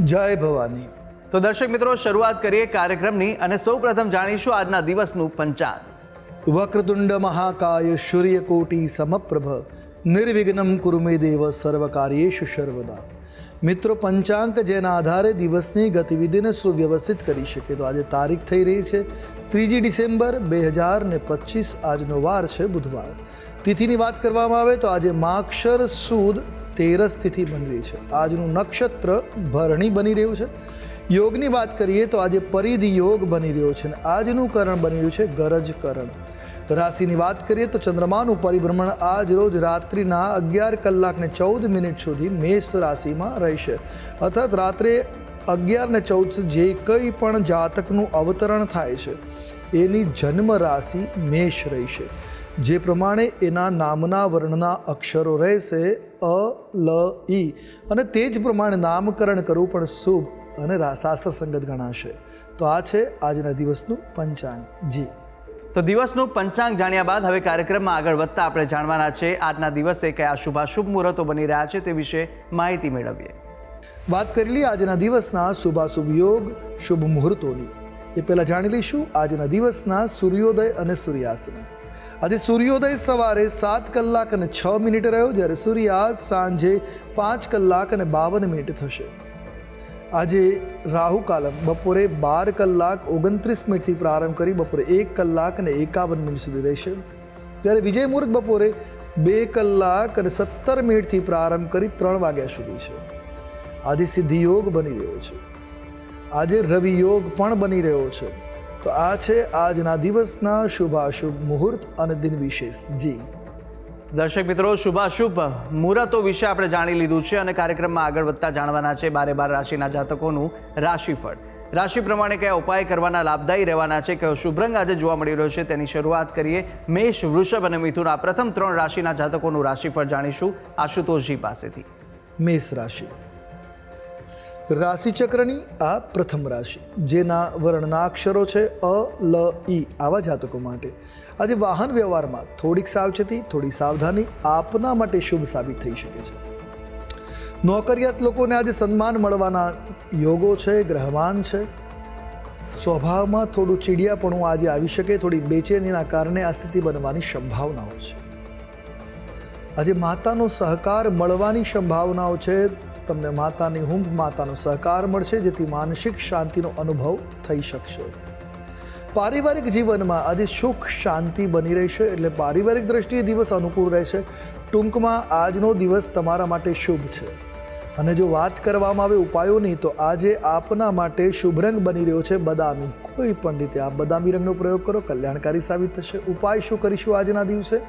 જય ભવાની. તો દર્શક મિત્રો શરૂઆત કરીએ કાર્યક્રમની અને સૌ પ્રથમ જાણીશું આજના દિવસનું પંચાંગ. વક્રતુંડ મહાકાય સૂર્યકોટી સમપ્રભ નિર્વિઘ્નમ કુરુમે દેવ દેવ સર્વકાર્યેષુ સર્વદા. મિત્રો પંચાંગ જેના આધારે દિવસની ગતિવિધિને સુવ્યવસ્થિત કરી શકે તો આજે તારીખ થઈ રહી છે. ત્રીજી ડિસેમ્બર બે હજાર ને પચીસ આજનો વાર છે બુધવાર. તિથિની વાત કરવામાં આવે તો આજે માક્ષર સુદ તેરસ તિથિ બની રહી છે. આજનું નક્ષત્ર ભરણી બની રહ્યું છે. યોગની વાત કરીએ તો આજે પરિધિ યોગ બની રહ્યો છે અને આજનું કરણ બની રહ્યું છે ગરજ કરણ. રાશિની વાત કરીએ તો ચંદ્રમાનું પરિભ્રમણ આજ રોજ રાત્રિના અગિયાર કલાક ને ચૌદ મિનિટ સુધી મેષ રાશિમાં રહેશે. અર્થાત રાત્રે અગિયાર ને ચૌદ જે કંઈ પણ જાતકનું અવતરણ થાય છે. એની જન્મ રાશિ મેષ રહેશે. જે પ્રમાણે એના નામના વર્ણના અક્ષરો રહેશે અ લ ઈ અને તે જ પ્રમાણે નામકરણ કરવું પણ શુભ અને શાસ્ત્ર સંગત ગણાશે. તો આ છે આજના દિવસનું પંચાંગ. જી. તો દિવસનું પંચાંગ જાણ્યા બાદ હવે કાર્યક્રમમાં આગળ વધતા આપણે જાણવાના છે આજના દિવસે કયા શુભાશુભ મુહૂર્તો બની રહ્યા છે તે વિશે માહિતી મેળવીએ. વાત કરી લઈએ આજના દિવસના શુભાશુભ યોગ શુભ મુહૂર્તોની. એ પહેલાં જાણી લઈશું. આજના દિવસના સૂર્યોદય અને સૂર્યાસ્ત આજે સૂર્યોદય સવારે સાત કલાક અને છ મિનિટ રહ્યો, જ્યારે સૂર્યાસ્ત સાંજે પાંચ કલાક અને બાવન મિનિટ થશે. આજે રાહુ કાલમ બપોરે બાર કલાક ઓગણત્રીસ મિનિટથી પ્રારંભ કરી બપોરે એક કલાક અને એકાવન મિનિટ સુધી રહેશે. ત્યારે વિજય મુહૂર્ત બપોરે બે કલાક અને સત્તર મિનિટથી પ્રારંભ કરી ત્રણ વાગ્યા સુધી છે. આજે સિદ્ધિયોગ બની રહ્યો છે. આજે રવિ યોગ પણ બની રહ્યો છે. તો આ છે આજના દિવસના શુભાશુભ મુહૂર્ત અને દિન વિશેષ. જી. દર્શક મિત્રો શુભાશુભ મુહૂર્તો વિશે આપણે જાણી લીધું છે અને કાર્યક્રમમાં આગળ વધતા જાણવાના છે બારે બાર રાશિના જાતકોનું રાશિફળ. રાશિ પ્રમાણે કયા ઉપાય કરવાના લાભદાયી રહેવાના છે કયો શુભ રંગ આજે જોવા મળી રહ્યો છે તેની શરૂઆત કરીએ મેષ વૃષભ અને મિથુન. આ પ્રથમ ત્રણ રાશિના જાતકોનું રાશિફળ જાણીશું આશુતોષજી પાસેથી. મેષ રાશિ. રાશિચક્રની આ પ્રથમ રાશિ, જેના વર્ણના અક્ષરો છે અ, લ, ઈ, આવા જાતકો માટે. આજે વાહન વ્યવહારમાં થોડીક સાવચેતી, થોડી સાવધાની આપના માટે શુભ સાબિત થઈ શકે છે. નોકરિયાત લોકોને આજે સન્માન મળવાના યોગો છે ગ્રહમાન છે. સ્વભાવમાં થોડું ચીડિયાપણું આજે આવી શકે, થોડી બેચેનીના કારણે આ સ્થિતિ બનવાની સંભાવનાઓ છે. આજે માતાનો સહકાર મળવાની સંભાવનાઓ છે તમને માતાની હુંફ માતાનો સહકાર મળશે, જેથી માનસિક શાંતિનો અનુભવ થઈ શકશે. પારિવારિક જીવનમાં આજે સુખ, શાંતિ બની રહેશે, એટલે પારિવારિક દ્રષ્ટિએ દિવસ અનુકૂળ રહેશે. ટૂંકમાં આજનો દિવસ તમારા માટે શુભ છે. અને જો વાત કરવામાં આવે ઉપાયોની, તો આજે આપના માટે શુભ રંગ બની રહ્યો છે બદામી. કોઈ પણ રીતે આ બદામી રંગનો પ્રયોગ કરો, કલ્યાણકારી સાબિત થશે. ઉપાય શું કરીશું આજના દિવસે?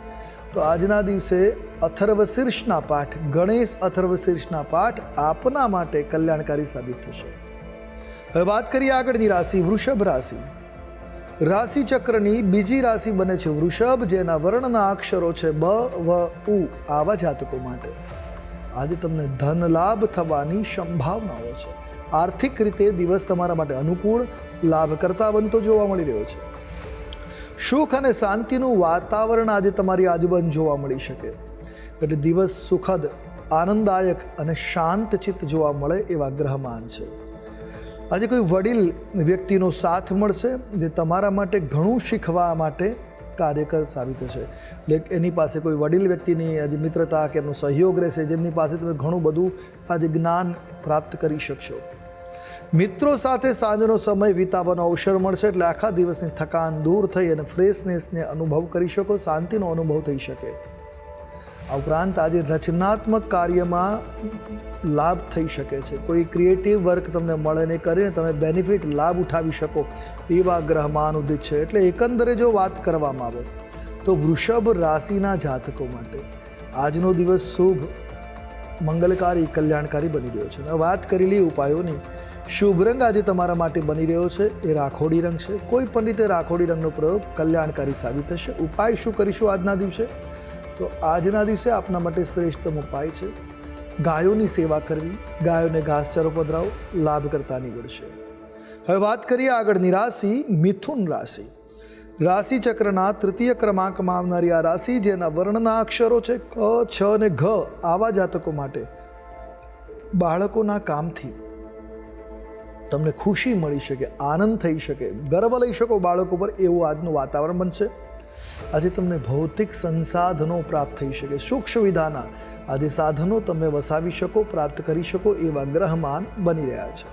તો આજના દિવસે અથર્વશીર્ષના પાઠ ગણેશ અથર્વશીર્ષના પાઠ આપના માટે કલ્યાણકારી સાબિત થશે. હવે વાત કરીએ આગળની રાશિ, વૃષભ રાશિ. રાશિ ચક્રની બીજી રાશિ બને છે વૃષભ, જેના વર્ણના અક્ષરો છે બ, વ, ઉ આવા જાતકો માટે. આજે તમને ધન લાભ થવાની સંભાવનાઓ છે. આર્થિક રીતે દિવસ તમારા માટે અનુકૂળ લાભ કરતા બનતો જોવા મળી રહ્યો છે. સુખ અને શાંતિનું વાતાવરણ આજે તમારી આજુબાજુ જોવા મળી શકે. એટલે દિવસ સુખદ, આનંદદાયક અને શાંત ચિત્ત જોવા મળે એવા ગ્રહમાન છે. આજે કોઈ વડીલ વ્યક્તિનો સાથ મળશે જે તમારા માટે ઘણું શીખવા માટે કાર્યકર સાબિત થશે. એટલે એની પાસે કોઈ વડીલ વ્યક્તિની આજે મિત્રતા કે એમનો સહયોગ રહેશે, જેમની પાસે તમે ઘણું બધું આજે જ્ઞાન પ્રાપ્ત કરી શકશો. મિત્રો સાથે સાંજનો સમય વિતાવવાનો અવસર મળશે એટલે આખા દિવસની થકાન દૂર થઈ અને ફ્રેશનેસને અનુભવ કરી શકો, શાંતિનો અનુભવ થઈ શકે. આ ઉપરાંત આજે રચનાત્મક કાર્યમાં લાભ થઈ શકે છે. કોઈ ક્રિએટિવ વર્ક તમને મળે ને કરીને તમે બેનિફિટ લાભ ઉઠાવી શકો એવા ગ્રહમાં ઉદિત છે. એટલે એકંદરે જો વાત કરવામાં આવે તો વૃષભ રાશિના જાતકો માટે આજનો દિવસ શુભ, મંગલકારી, કલ્યાણકારી બની રહ્યો છે. વાત કરેલી ઉપાયોની શુભ રંગ આજે તમારા માટે બની રહ્યો છે. એ રાખોડી રંગ છે. કોઈ પણ રીતે રાખોડી રંગનો પ્રયોગ કલ્યાણકારી સાબિત થશે. ઉપાય શું કરીશું આજના દિવસે? તો આજના દિવસે આપના માટે શ્રેષ્ઠતમ ઉપાય છે. ગાયોની સેવા કરવી. ગાયોને ઘાસચારો પધરાવો. લાભકર્તા નીવડશે. હવે વાત કરીએ આગળની રાશિ, મિથુન રાશિ. રાશિ ચક્રના તૃતીય ક્રમાંકમાં આવનારી આ રાશિ, જેના વર્ણના અક્ષરો છે ક, છ અને ઘ, આવા જાતકો માટે બાળકોના કામથી તમને ખુશી મળી શકે, આનંદ થઈ શકે. ગર્વ લઈ શકો બાળકો પર એવું આજનું વાતાવરણ બનશે. આજે તમને ભૌતિક સંસાધનો પ્રાપ્ત થઈ શકે. સુખ સુવિધાના આજે સાધનો તમે વસાવી શકો, પ્રાપ્ત કરી શકો એવા ગ્રહમાન બની રહ્યા છે.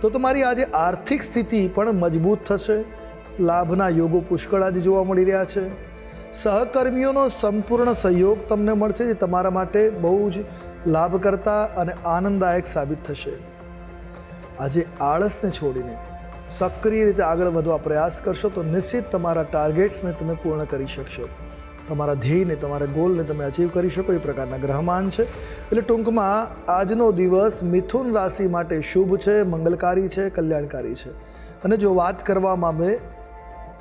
તો તમારી આજે આર્થિક સ્થિતિ પણ મજબૂત થશે. લાભના યોગો પુષ્કળ આજે જોવા મળી રહ્યા છે. સહકર્મીઓનો સંપૂર્ણ સહયોગ તમને મળશે, જે તમારા માટે બહુ જ લાભકર્તા અને આનંદદાયક સાબિત થશે. આજે આળસને છોડીને સક્રિય રીતે આગળ વધવા પ્રયાસ કરશો તો નિશ્ચિત તમારા ટાર્ગેટ્સને તમે પૂર્ણ કરી શકશો. તમારા ધ્યેયને, તમારા ગોલને તમે અચીવ કરી શકો, એ પ્રકારના ગ્રહમાન છે. એટલે ટૂંકમાં, આજનો દિવસ મિથુન રાશિ માટે શુભ છે, મંગલકારી છે, કલ્યાણકારી છે. અને જો વાત કરવામાં આવે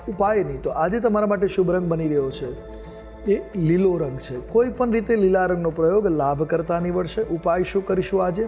ઉપાયની, તો આજે તમારા માટે શુભ રંગ બની રહ્યો છે. એ લીલો રંગ છે. કોઈ પણ રીતે લીલા રંગનો પ્રયોગ લાભકર્તા નીવડશે. ઉપાય શું કરીશું આજે?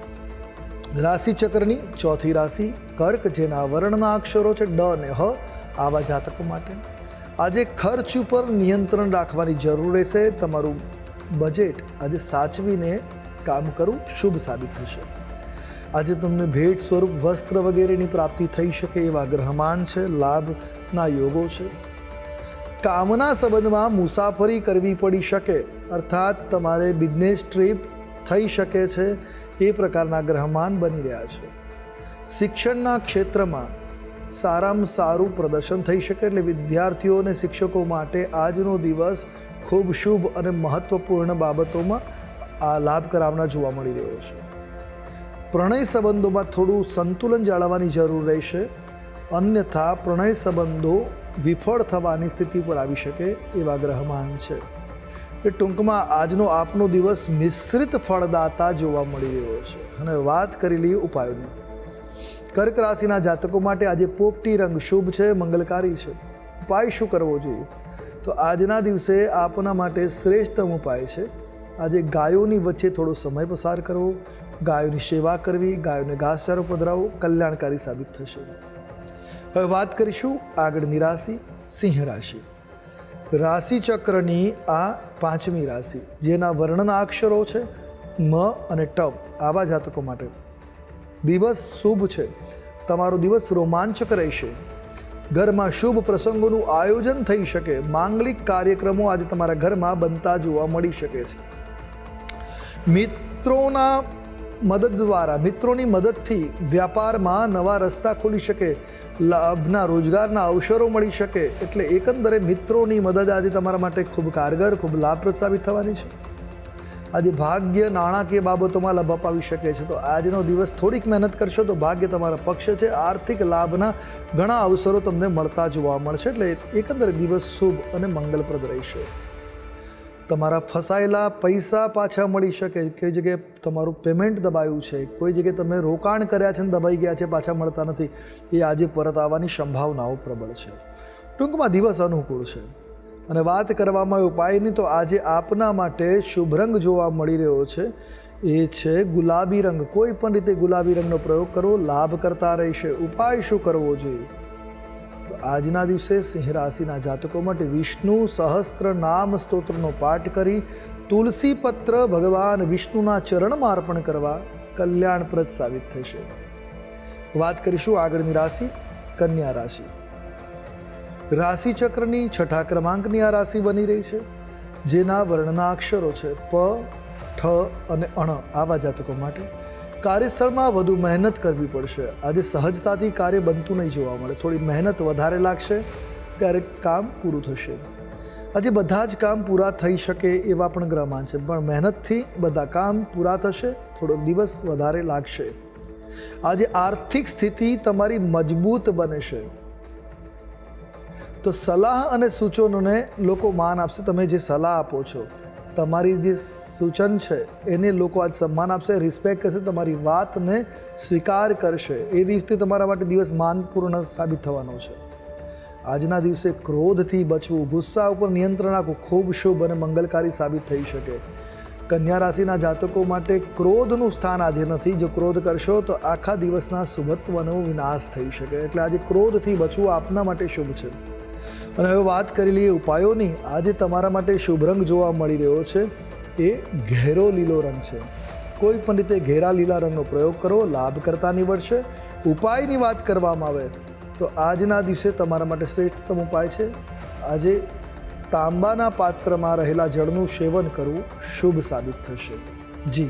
રાશિ ચક્રની ચોથી રાશિ, કર્ક, જેના વર્ણના અક્ષરો છે ડ અને હ, આવા જાતકો માટે. આજે ખર્ચ ઉપર નિયંત્રણ રાખવાની જરૂર રહેશે. તમારું બજેટ આજે સાચવીને કામ કરવું શુભ સાબિત થશે. આજે તમને ભેટ સ્વરૂપ વસ્ત્ર વગેરેની પ્રાપ્તિ થઈ શકે એવા ગ્રહમાન છે, લાભના યોગો છે. કામના સંબંધમાં મુસાફરી કરવી પડી શકે, અર્થાત તમારે બિઝનેસ ટ્રીપ થઈ શકે છે. એ પ્રકારના ગ્રહમાન બની રહ્યા છે. શિક્ષણના ક્ષેત્રમાં સારામાં સારું પ્રદર્શન થઈ શકે એટલે વિદ્યાર્થીઓ અને શિક્ષકો માટે આજનો દિવસ ખૂબ શુભ અને મહત્વપૂર્ણ બાબતોમાં આ લાભ કરાવનાર જોવા મળી રહ્યો છે. પ્રણય સંબંધોમાં થોડું સંતુલન જાળવવાની જરૂર રહેશે. અન્યથા પ્રણય સંબંધો વિફળ થવાની સ્થિતિ પર આવી શકે એવા ગ્રહમાન છે. એ ટૂંકમાં આજનો આપનો દિવસ મિશ્રિત ફળદાતા જોવા મળી રહ્યો છે. અને વાત કરેલી ઉપાયોની. કર્ક રાશિના જાતકો માટે આજે પોપટી રંગ શુભ છે, મંગલકારી છે. ઉપાય શું કરવો જોઈએ? તો આજના દિવસે આપના માટે શ્રેષ્ઠતમ ઉપાય છે. આજે ગાયોની વચ્ચે થોડો સમય પસાર કરવો. ગાયોની સેવા કરવી, ગાયોને ઘાસચારો પધરાવો, કલ્યાણકારી સાબિત થશે. હવે વાત કરીશું આગળની રાશિ સિંહ રાશિ. રાશિ ચક્રની આ પાંચમી રાશિ, જેના વર્ણના અક્ષરો છે મ અને ટપ આવા જાતકો માટે. દિવસ શુભ છે. તમારો દિવસ રોમાંચક રહેશે. ઘરમાં શુભ પ્રસંગોનું આયોજન થઈ શકે. માંગલિક કાર્યક્રમો આજે તમારા ઘરમાં બનતા જોવા મળી શકે છે. મિત્રોના મદદ દ્વારા, મિત્રોની મદદથી વ્યાપારમાં નવા રસ્તા ખોલી શકે, લાભના, રોજગારના અવસરો મળી શકે. એટલે એકંદરે મિત્રોની મદદ આજે તમારા માટે ખૂબ કારગર, ખૂબ લાભપ્રદ સાબિત થવાની છે. આજે ભાગ્ય નાણાકીય બાબતોમાં લાભ અપાવી શકે છે. તો આજનો દિવસ થોડીક મહેનત કરશો તો ભાગ્ય તમારા પક્ષ છે. આર્થિક લાભના ઘણા અવસરો તમને મળતા જોવા મળશે. એટલે એકંદરે દિવસ શુભ અને મંગલપ્રદ રહેશે. તમારા ફસાયેલા પૈસા પાછા મળી શકે કઈ જગ્યાએ તમારું પેમેન્ટ દબાયું છે, કોઈ જગ્યાએ તમે રોકાણ કર્યા છે ને દબાઈ ગયા છે, પાછા મળતા નથી, એ આજે પરત આવવાની સંભાવનાઓ પ્રબળ છે. ટૂંકમાં દિવસ અનુકૂળ છે. અને વાત કરવામાં ઉપાયની તો આજે આપના માટે શુભ રંગ જોવા મળી રહ્યો છે. એ છે ગુલાબી રંગ. કોઈ પણ રીતે ગુલાબી રંગનો પ્રયોગ કરવો લાભ કરતા રહેશે. ઉપાય શું કરવો જોઈએ? આજના દિવસે સિંહ રાશિના જાતકો માટે વિષ્ણુ સહસ્ત્ર નામ સ્તોત્રનો પાઠ કરી તુલસી પત્ર ભગવાન વિષ્ણુના ચરણમાં અર્પણ કરવા કલ્યાણપ્રદ સાબિત થશે. વાત કરીશું આગળની રાશિ, કન્યા રાશિ. રાશિ ચક્રની છઠ્ઠા ક્રમાંકની આ રાશિ બની રહી છે, જેના વર્ણના અક્ષરો છે પ, ઠ અને અણ આવા જાતકો માટે. કાર્યસ્થળમાં વધુ મહેનત કરવી પડશે. આજે સહજતાથી કાર્ય બનતું નહીં જોવા મળે. થોડી મહેનત વધારે લાગશે, ત્યારે કામ પૂરું થશે. આજે બધા જ કામ પૂરા થઈ શકે એવા પણ ગ્રહમાન છે. પણ મહેનતથી બધા કામ પૂરા થશે, થોડોક દિવસ વધારે લાગશે. આજે આર્થિક સ્થિતિ તમારી મજબૂત બનશે. તો સલાહ અને સૂચનોને લોકો માન આપશે. તમે જે સલાહ આપો છો તમારી જે સૂચન છે, એને લોકો આજ સન્માન આપશે રિસ્પેક્ટ કરશે, તમારી વાતને સ્વીકાર કરશે. એ રીતે તમારા માટે દિવસ માનપૂર્ણ સાબિત થવાનો છે. આજના દિવસે ક્રોધથી બચવું, ગુસ્સા ઉપર નિયંત્રણ રાખવું ખૂબ શુભ અને મંગલકારી સાબિત થઈ શકે. કન્યા રાશિના જાતકો માટે ક્રોધનું સ્થાન આજે નથી. જો ક્રોધ કરશો, તો આખા દિવસના શુભત્વનો વિનાશ થઈ શકે. એટલે આજે ક્રોધથી બચવું આપના માટે શુભ છે. અને હવે વાત કરી લઈએ ઉપાયોની. આજે તમારા માટે શુભ રંગ જોવા મળી રહ્યો છે. એ ઘેરો લીલો રંગ છે. કોઈ પણ રીતે ઘેરા લીલા રંગનો પ્રયોગ કરો, લાભ કરતા નીવડશે. ઉપાયની વાત કરવામાં આવે તો આજના દિવસે તમારા માટે શ્રેષ્ઠતમ ઉપાય છે. આજે તાંબાના પાત્રમાં રહેલા જળનું સેવન કરવું શુભ સાબિત થશે. જી.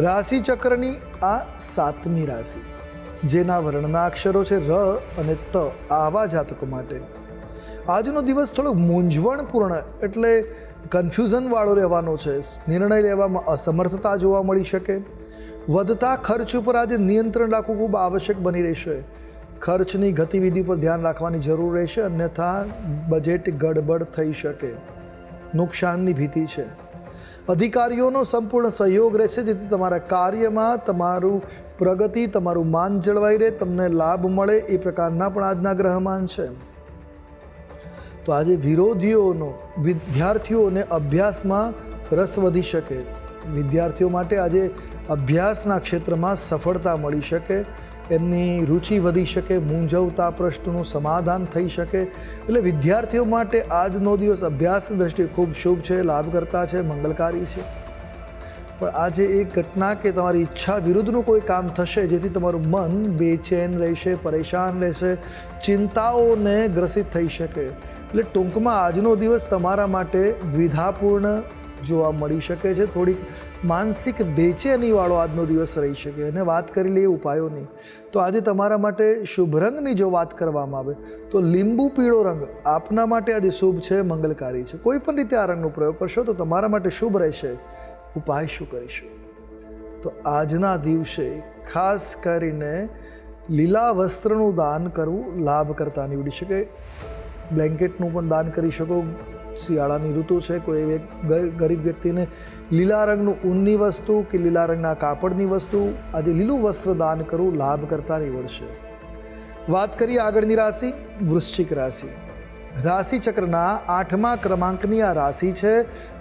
રાશિ ચક્રની આ સાતમી રાશિ, જેના વર્ણના અક્ષરો છે ર અને ત આવા જાતકો માટે. આજનો દિવસ થોડો મૂંઝવણપૂર્ણ એટલે કન્ફ્યુઝનવાળો રહેવાનો છે. નિર્ણય લેવામાં અસમર્થતા જોવા મળી શકે. વધતા ખર્ચ ઉપર આજે નિયંત્રણ રાખવું ખૂબ આવશ્યક બની રહેશે. ખર્ચની ગતિવિધિ પર ધ્યાન રાખવાની જરૂર રહેશે, અન્યથા બજેટ ગડબડ થઈ શકે. નુકસાનની ભીતિ છે. અધિકારીઓનો સંપૂર્ણ સહયોગ રહેશે, જેથી તમારા કાર્યમાં તમારું પ્રગતિ, તમારું માન જળવાઈ રહે, તમને લાભ મળે એ પ્રકારના પણ આજના ગ્રહમાન છે. તો આજે વિરોધીઓનો વિદ્યાર્થીઓને અભ્યાસમાં રસ વધી શકે. વિદ્યાર્થીઓ માટે આજે અભ્યાસના ક્ષેત્રમાં સફળતા મળી શકે. એમની રુચિ વધી શકે, મૂંઝવતા પ્રશ્નનું સમાધાન થઈ શકે. એટલે વિદ્યાર્થીઓ માટે આજનો દિવસ અભ્યાસ દ્રષ્ટિએ ખૂબ શુભ છે, લાભકર્તા છે, મંગલકારી છે. પણ આજે એક ઘટના કે તમારી ઈચ્છા વિરુદ્ધનું કોઈ કામ થશે, જેથી તમારું મન બેચેન રહેશે, પરેશાન રહેશે, ચિંતાઓને ગ્રસિત થઈ શકે. એટલે ટૂંકમાં આજનો દિવસ તમારા માટે દ્વિધાપૂર્ણ જોવા મળી શકે છે. થોડીક માનસિક બેચેનીવાળો આજનો દિવસ રહી શકે અને વાત કરી લઈએ ઉપાયોની તો આજે તમારા માટે શુભ રંગની જો વાત કરવામાં આવે, તો લીંબુ પીળો રંગ આપના માટે આજે શુભ છે, મંગલકારી છે. કોઈ પણ રીતે આ રંગનો પ્રયોગ કરશો તો તમારા માટે શુભ રહેશે. ઉપાય શું કરીશું? તો આજના દિવસે ખાસ કરીને લીલા વસ્ત્રનું દાન કરવું લાભ કરતા નીવડી શકે. બ્લેન્કેટનું પણ દાન કરી શકો. શિયાળાની ઋતુ છે. કોઈ ગરીબ વ્યક્તિને લીલા રંગનું ઊનની વસ્તુ કે લીલા રંગના કાપડની વસ્તુ આજે લીલું વસ્ત્ર દાન કરવું લાભ કરતા નીવડશે. વાત કરીએ આગળની રાશિ, વૃશ્ચિક રાશિ. રાશિ ચક્રના આઠમા ક્રમાંકની આ રાશિ છે,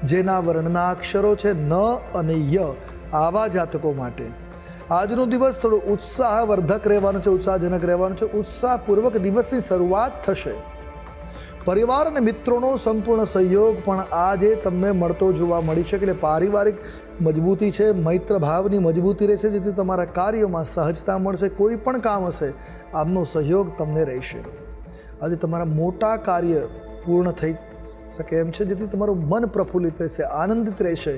જેના વર્ણના અક્ષરો છે ન અને ય, આવા જાતકો માટે. આજનો દિવસ થોડો ઉત્સાહવર્ધક રહેવાનો છે, ઉત્સાહજનક રહેવાનો છે, ઉત્સાહપૂર્વક દિવસની શરૂઆત થશે. પરિવાર અને મિત્રોનો સંપૂર્ણ સહયોગ પણ આજે તમને મળતો જોવા મળી છે એટલે પારિવારિક મજબૂતી છે, મૈત્ર ભાવની મજબૂતી રહેશે, જેથી તમારા કાર્યોમાં સહજતા મળશે, કોઈ પણ કામ હશે, આમનો સહયોગ તમને રહેશે. આજે તમારા મોટા કાર્ય પૂર્ણ થઈ શકે એમ છે, જેથી તમારું મન પ્રફુલ્લિત રહેશે, આનંદિત રહેશે.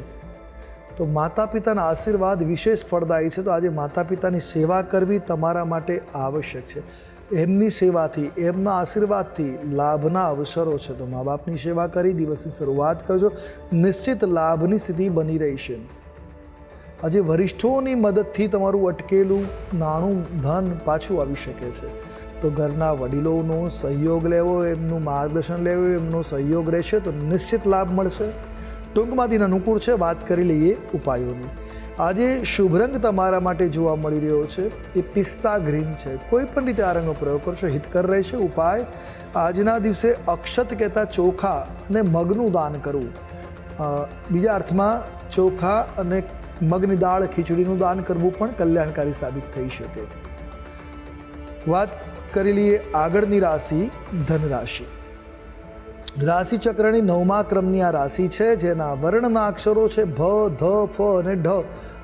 તો માતા પિતાના આશીર્વાદ વિશેષ ફળદાયી છે. તો આજે માતા પિતાની સેવા કરવી તમારા માટે આવશ્યક છે. એમની સેવાથી, એમના આશીર્વાદથી લાભના અવસરો છે. તો મા બાપની સેવા કરી, દિવસની શરૂઆત કરજો. નિશ્ચિત લાભની સ્થિતિ બની રહી છે આજે વરિષ્ઠોની મદદથી તમારું અટકેલું નાણું, ધન પાછું આવી શકે છે. તો ઘરના વડીલોનો સહયોગ લેવો, એમનું માર્ગદર્શન લેવું, એમનો સહયોગ રહેશે, તો નિશ્ચિત લાભ મળશે. ટૂંકમાં દિન અનુકૂળ છે, વાત કરી લઈએ ઉપાયોની. આજે શુભ રંગ તમારા માટે જોવા મળી રહ્યો છે. એ પિસ્તા ગ્રીન છે. કોઈ પણ રીતે આ રંગનો પ્રયોગ કરશો, હિતકર રહેશે. ઉપાય, આજના દિવસે અક્ષત કહેતા ચોખા અને મગનું દાન કરવું. બીજા અર્થમાં, ચોખા અને મગની દાળ ખીચડીનું દાન કરવું પણ કલ્યાણકારી સાબિત થઈ શકે. વાત કરી લઈએ આગળની રાશિ ધન રાશિ રાશિ ચક્રની નવમા ક્રમની આ રાશિ છે, જેના વર્ણના અક્ષરો છે ભ, ધ, ફ અને ઢ.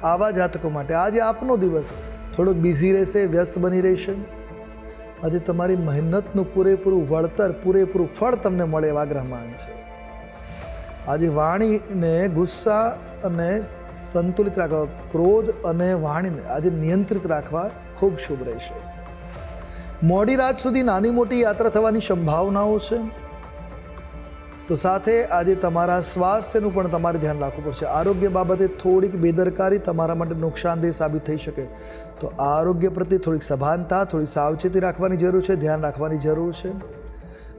આવા જાતકો માટે. આજે આપનો દિવસ થોડોક બિઝી રહેશે, વ્યસ્ત બની રહેશે. આજે તમારી મહેનતનું પૂરેપૂરું વળતર, પૂરેપૂરું ફળ તમને મળે એવા ગ્રહમાન છે. આજે વાણીને ગુસ્સા અને સંતુલિત રાખવા, ક્રોધ અને વાણીને આજે નિયંત્રિત રાખવા ખૂબ શુભ રહેશે. મોડી રાત સુધી નાની મોટી યાત્રા થવાની સંભાવનાઓ છે. તો સાથે આજે તમારા સ્વાસ્થ્યનું પણ તમારે ધ્યાન રાખવું પડશે. આરોગ્ય બાબતે થોડીક બેદરકારી તમારા માટે નુકસાનદેહ સાબિત થઈ શકે. તો આરોગ્ય પ્રત્યે થોડીક સભાનતા, થોડી સાવચેતી રાખવાની જરૂર છે, ધ્યાન રાખવાની જરૂર છે.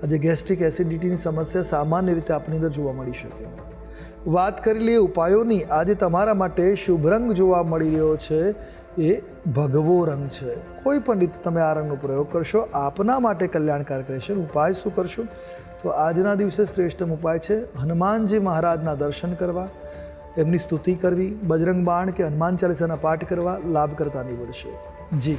આજે ગેસ્ટ્રિક એસિડિટીની સમસ્યા સામાન્ય રીતે આપણી અંદર જોવા મળી શકે. વાત કરી લઈએ ઉપાયોની. આજે તમારા માટે શુભ રંગ જોવા મળી રહ્યો છે. એ ભગવો રંગ છે. કોઈ પણ રીતે તમે આ રંગનો પ્રયોગ કરશો, આપના માટે કલ્યાણકારક રહેશે. ઉપાય શું કરશો? તો આજના દિવસે શ્રેષ્ઠ ઉપાય છે હનુમાનજી મહારાજના દર્શન કરવા, એમની સ્તુતિ કરવી, બજરંગ બાણ કે હનુમાન ચાલીસાના પાઠ કરવા લાભ કરતા નીવડશે. જી.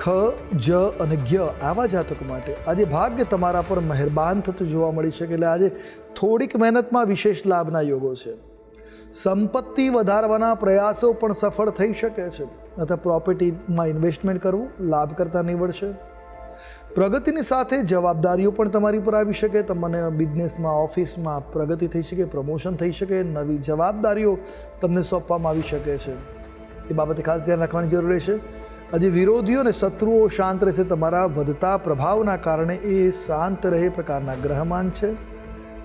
ખ, જ અને જ્ઞ આવા જાતકો માટે. આજે ભાગ્ય તમારા પર મહેરબાન થતું જોવા મળી શકે એટલે આજે થોડીક મહેનતમાં વિશેષ લાભના યોગો છે. સંપત્તિ વધારવાના પ્રયાસો પણ સફળ થઈ શકે છે. અથવા પ્રોપર્ટીમાં ઇન્વેસ્ટમેન્ટ કરવું લાભ કરતા નીવડશે. પ્રગતિની સાથે જવાબદારીઓ પણ તમારી પર આવી શકે. તમને બિઝનેસમાં, ઓફિસમાં પ્રગતિ થઈ શકે, પ્રમોશન થઈ શકે, નવી જવાબદારીઓ તમને સોંપવામાં આવી શકે છે. એ બાબતે ખાસ ધ્યાન રાખવાની જરૂર રહેશે. આજે વિરોધીઓ અને શત્રુઓ શાંત રહેશે. તમારા વધતા પ્રભાવના કારણે એ શાંત રહે પ્રકારના ગ્રહમાન છે.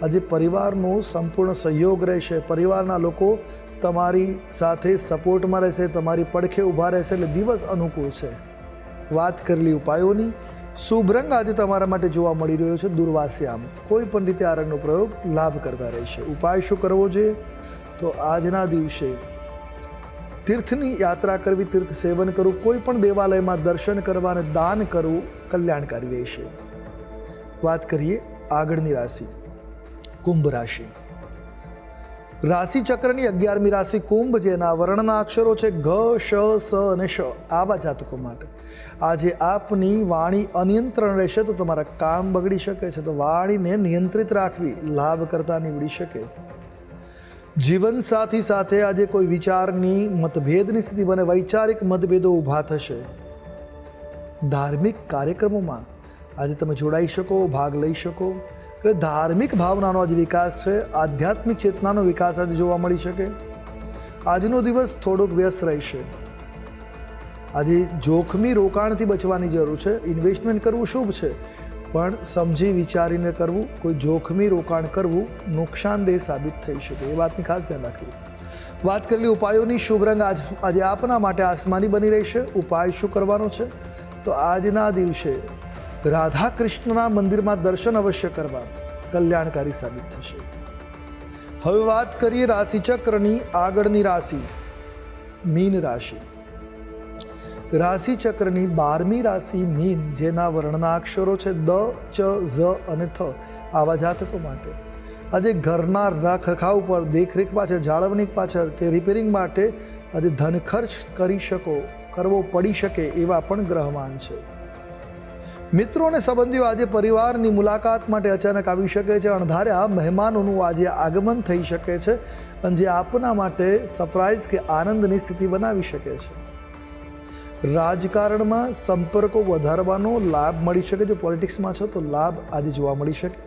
આજે પરિવારનો સંપૂર્ણ સહયોગ રહેશે. પરિવારના લોકો તમારી સાથે સપોર્ટમાં રહેશે. તમારી પડખે ઊભા રહેશે એટલે દિવસ અનુકૂળ છે. વાત કરેલી ઉપાયોની. શુભ રંગ આજે તમારા માટે જોવા મળી રહ્યો છે. દુર્વાસ્યામ. કોઈ પણ રીતે આ રંગનો પ્રયોગ લાભ કરતા રહેશે. ઉપાય શું કરવો જોઈએ? તો આજના દિવસે તીર્થની યાત્રા કરવી, તીર્થ સેવન કરવું, કોઈ પણ દેવાલયમાં દર્શન કરવા અને દાન કરવું કલ્યાણકારી રહેશે વાત કરીએ આગળની રાશિ, કુંભ રાશિ. રાશિ ચક્રની અગિયારમી રાશિ કુંભ, જેના વર્ણના અક્ષરો છે ઘ, શ, સ અને શ, આવા જાતકો માટે. આજે આપની વાણી અનિયંત્રણ રહેશે તો તમારા કામ બગડી શકે છે, તો વાણીને નિયંત્રિત રાખવી લાભ કરતા નીવડી શકે. જીવન સાથી સાથે આજે કોઈ વિચારની મતભેદની સ્થિતિ બને, વૈચારિક મતભેદો ઊભા થશે. ધાર્મિક કાર્યક્રમોમાં આજે તમે જોડાઈ શકો, ભાગ લઈ શકો. એટલે ધાર્મિક ભાવનાનો આજે વિકાસ છે, આધ્યાત્મિક ચેતનાનો વિકાસ આજે જોવા મળી શકે. આજનો દિવસ થોડોક વ્યસ્ત રહેશે. આજે જોખમી રોકાણથી બચવાની જરૂર છે, ઇન્વેસ્ટમેન્ટ કરવું શુભ છે. પણ સમજી વિચારીને કરવું, કોઈ જોખમી રોકાણ કરવું નુકસાનદેહ સાબિત થઈ શકે. એ વાતની ખાસ ધ્યાન રાખવી વાત કરેલી ઉપાયોની શુભ રંગ આજ, આજે આપના માટે આસમાની બની રહેશે ઉપાય શું કરવાનો છે? તો આજના દિવસે રાધા કૃષ્ણના મંદિરમાં દર્શન અવશ્ય કરવા કલ્યાણકારી સાબિત થશે. હવે વાત કરીએ રાશિચક્રની આગળની રાશિ, મીન રાશિ. રાશિ ચક્રની બારમી રાશિ મીન, જેના વર્ણના અક્ષરો છે દ, ચ, ઝ અને થ, આવા જાતકો માટે. આજે ઘરના રખરખાવ પર દેખરેખ પાછળ, જાળવણી પાછળ કે રિપેરિંગ માટે આજે ધન ખર્ચ કરી શકો, કરવો પડી શકે એવા પણ ગ્રહમાન છે. મિત્રો અને સંબંધીઓ, આજે પરિવારની મુલાકાત માટે અચાનક આવી શકે છે. અણધાર્યા મહેમાનોનું આજે આગમન થઈ શકે છે. અને જે આપના માટે સરપ્રાઇઝ કે આનંદની સ્થિતિ બનાવી શકે છે. રાજકારણમાં સંપર્કો વધારવાનો લાભ મળી શકે જો પોલિટિક્સમાં છો તો લાભ આજે જોવા મળી શકે.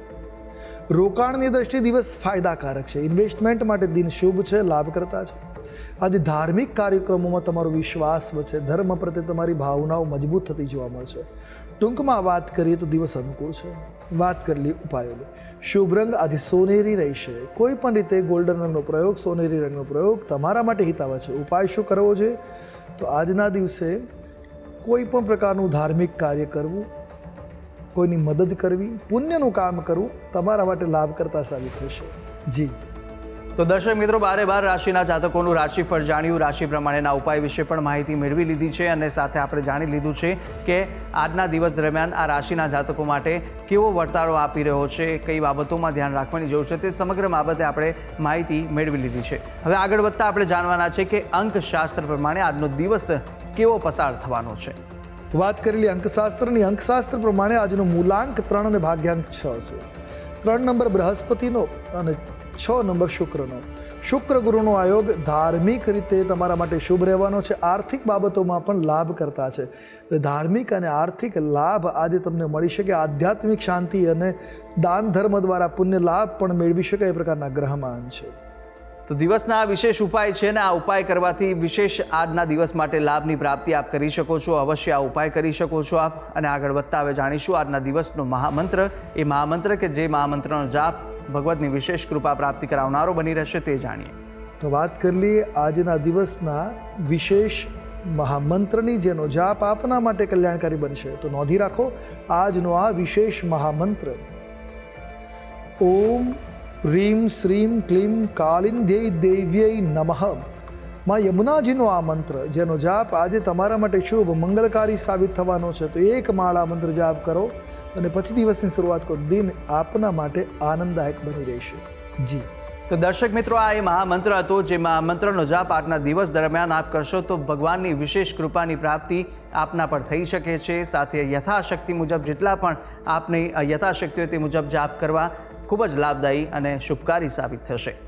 રોકાણની દ્રષ્ટિએ દિવસ ફાયદાકારક છે. ઇન્વેસ્ટમેન્ટ માટે દિન શુભ છે લાભ કરતા છે. આજે ધાર્મિક કાર્યક્રમોમાં તમારો વિશ્વાસ વધશે. ધર્મ પ્રત્યે તમારી ભાવનાઓ મજબૂત થતી જોવા મળશે. ટૂંકમાં વાત કરીએ તો દિવસ અનુકૂળ છે. વાત કરેલી ઉપાયોની શુભ રંગ આજે સોનેરી રહેશે. કોઈ પણ રીતે ગોલ્ડન રંગનો પ્રયોગ, સોનેરી રંગનો પ્રયોગ તમારા માટે હિતાવ છે. ઉપાય શું કરવો જોઈએ? તો આજના દિવસે કોઈ પણ પ્રકારનું ધાર્મિક કાર્ય કરવું, કોઈની મદદ કરવી, પુણ્યનું કામ કરવું તમારા માટે લાભકર્તા સાબિત થશે. જી. તો દર્શક મિત્રો, બારે બાર રાશિના જાતકોનું રાશિફળ જાણ્યું. રાશિ પ્રમાણેના ઉપાય વિશે પણ માહિતી મેળવી લીધી છે અને સાથે આપણે જાણી લીધું છે કે આજના દિવસ દરમિયાન આ રાશિના જાતકો માટે કેવો વર્તારો આપી રહ્યો છે, કઈ બાબતોમાં ધ્યાન રાખવાની જરૂર છે તે સમગ્ર બાબતે આપણે માહિતી મેળવી લીધી છે. હવે આગળ વધતા આપણે જાણવાના છે કે અંકશાસ્ત્ર પ્રમાણે આજનો દિવસ કેવો પસાર થવાનો છે. વાત કરેલી અંકશાસ્ત્રની. અંકશાસ્ત્ર પ્રમાણે આજનો મૂલાંક ત્રણ અને ભાગ્યાંક છ છે. ત્રણ નંબર બૃહસ્પતિનો અને છ નંબર શુક્રનો. શુક્ર ગુરુનો આયોગ ધાર્મિક રીતે તમારા માટે શુભ રહેવાનો છે. આર્થિક બાબતોમાં પણ લાભ કરતા છે. ધાર્મિક અને આર્થિક લાભ આજે તમને મળી શકે. આધ્યાત્મિક શાંતિ અને દાન ધર્મ દ્વારા પુણ્ય લાભ પણ મેળવી શકાય એ પ્રકારના ગ્રહમાન છે. તો દિવસના આ વિશેષ ઉપાય છે ને આ ઉપાય કરવાથી વિશેષ આજના દિવસ માટે લાભની પ્રાપ્તિ આપ કરી શકો છો. અવશ્ય આ ઉપાય કરી શકો છો આપ. અને આગળ વધતા હવે જાણીશું આજના દિવસનો મહામંત્ર. એ મહામંત્ર કે જે મહામંત્રનો જાપ ભગવતની વિશેષ કૃપા પ્રાપ્તિ કરાવનારો બની રહેશે તે જાણીએ. તો વાત કરી લઈએ આજના દિવસના વિશેષ મહામંત્રની, જેનો જાપ આપના માટે કલ્યાણકારી બનશે. તો નોંધી રાખો, આજનો આ વિશેષ મહામંત્ર. ઓમ, રીમ, શ્રીમ, ક્લીમ કાલિંદ્ય દેવ્યય નમઃ. માં યમુનાજીનો આ મંત્ર, જેનો જાપ આજે તમારા માટે શુભ, મંગલકારી સાબિત થવાનો છે, તો એક માળા મંત્ર જાપ કરો અને પછી દિવસની શરૂઆત કરો. દિન આપના માટે આનંદદાયક બની રહેશે. જી. તો દર્શક મિત્રો, આ એ મહામંત્ર હતો, જે મહામંત્રનો જાપ આજના દિવસ દરમિયાન આપ કરશો તો ભગવાનની વિશેષ કૃપાની પ્રાપ્તિ આપના પર થઈ શકે છે. સાથે યથાશક્તિ મુજબ જેટલા પણ આપની યથાશક્તિ હોય તે મુજબ જાપ કરવા ખૂબ જ લાભદાયી અને શુભકારી સાબિત થશે.